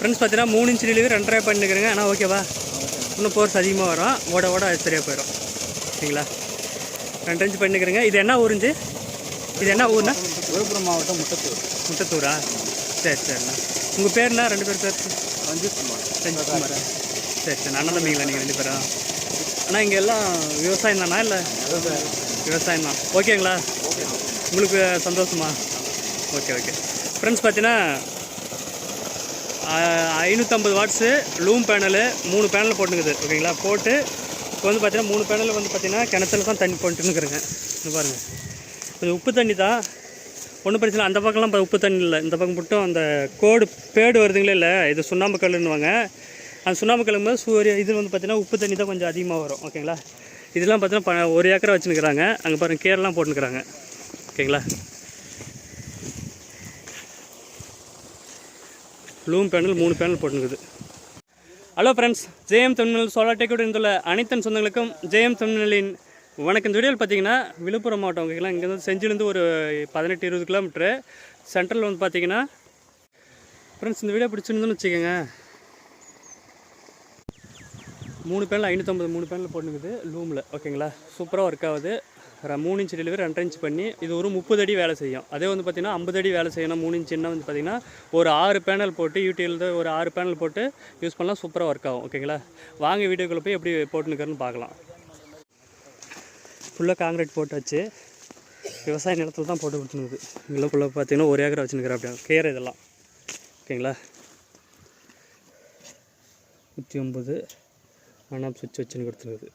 Friends பார்த்தீங்கன்னா மூணு inch delivery ரெண்டரை பண்ணிக்கிறேங்க. ஆனால் ஓகேவா இன்னும் போர்ஸ் அதிகமாக வரும். ஓட ஓட அது சரியாக போயிடும் சரிங்களா? ரெண்டு இன்ச் பண்ணிக்கிறேங்க. இது என்ன ஊருஞ்சு இது என்ன ஊர்னா? விழுப்புரம் மாவட்டம் முட்டத்தூர் முட்டத்தூரா சரி சரிண்ணா. உங்கள் பேர்னா? ரெண்டு பேர் பேர். ரஞ்சித் குமார். செஞ்சுக்குமாரா சரி சரி. அண்ணன் தம்பிங்களா நீங்கள் ரெண்டு பேரும்? அண்ணா இங்கே எல்லாம் விவசாயம் தானா இல்லை? விவசாயம் தான். ஓகேங்களா? உங்களுக்கு சந்தோஷமா? Okay okay. ஃப்ரெண்ட்ஸ் பார்த்தீங்கன்னா ஐநூற்றம்பது வாட்ஸு லூம் பேனலு மூணு பேனல் போட்டுக்குது ஓகேங்களா? போட்டு இப்போ வந்து பார்த்தீங்கன்னா மூணு பேனல் வந்து பார்த்தீங்கன்னா கிணத்துல தான் தண்ணி போட்டுன்னுக்குறேங்க. இங்க பாருங்கள் கொஞ்சம் உப்பு தண்ணி தான். ஒன்றும் பிரச்சனை இல்லை. அந்த பக்கம்லாம் உப்பு தண்ணி இல்லை. இந்த பக்கம் மட்டும் அந்த கோடு பேடு வருதுங்களே இல்லை இது சுண்ணாம்பு கல்லுன்னுவாங்க. அந்த சுண்ணாம்பு கல்லும் போது சூரிய இது வந்து பார்த்தீங்கன்னா உப்பு தண்ணி தான் கொஞ்சம் அதிகமாக வரும் ஓகேங்களா? இதெல்லாம் பார்த்தீங்கன்னா ப- ஒரு ஏக்கரை வச்சுருக்கிறாங்க அங்கே பாருங்கள் கேரெலாம் போட்டுருக்குறாங்க ஓகேங்களா? லூம் பேனல் மூணு panel போட்டுருக்குது. Hello friends JM Tamilnel solar டெக்கோடு இருந்துள்ள அனைத்து சொந்தங்களுக்கும் ஜேஎம் தமிழ்நெல்லின் வணக்கம். இந்த வீடியோவில் பார்த்தீங்கன்னா விழுப்புரம் மாவட்டம் ஓகேங்களா இங்கேருந்து செஞ்சிலேருந்து ஒரு பதினெட்டு இருபது கிலோமீட்ரு சென்ட்ரல் வந்து பார்த்தீங்கன்னா ஃப்ரெண்ட்ஸ் இந்த வீடியோ பிடிச்சிருந்துன்னு வச்சுக்கோங்க. மூணு பேனில் ஐநூற்றம்பது மூணு பேனில் போட்டுக்குது லூமில் ஓகேங்களா சூப்பராக ஒர்க் ஆகுது. மூணு இன்ச் டெலிவரி ரெண்டரை இன்ச் பண்ணி இது ஒரு முப்பது அடி வேலை செய்யும். அதே வந்து பார்த்திங்கன்னா ஐம்பது அடி வேலை செய்யணும். மூணு இன்ச்சுன்னா வந்து பார்த்திங்கன்னா ஒரு ஆறு பேனல் போட்டு யூடியூபில் ஒரு ஆறு பேனல் போட்டு யூஸ் பண்ணலாம். சூப்பராக ஒர்க் ஆகும். ஓகேங்களா வாங்க வீடியோக்குள்ளே போய் எப்படி போட்டுனுக்கிறன்னு பார்க்கலாம். ஃபுல்லாக காங்கிரீட் போட்டாச்சு. விவசாய நிலத்துல தான் போட்டு கொடுத்துனுக்குது இங்கெல்லாம் ஃபுல்லாக பார்த்தீங்கன்னா ஒரு ஏக்கரை வச்சுருக்கிறேன் அப்படியே. கேர் இதெல்லாம். ஓகேங்களா நூற்றி ஒம்பது ஆனால் சுவிட்ச் வச்சுன்னு கொடுத்துருக்குது.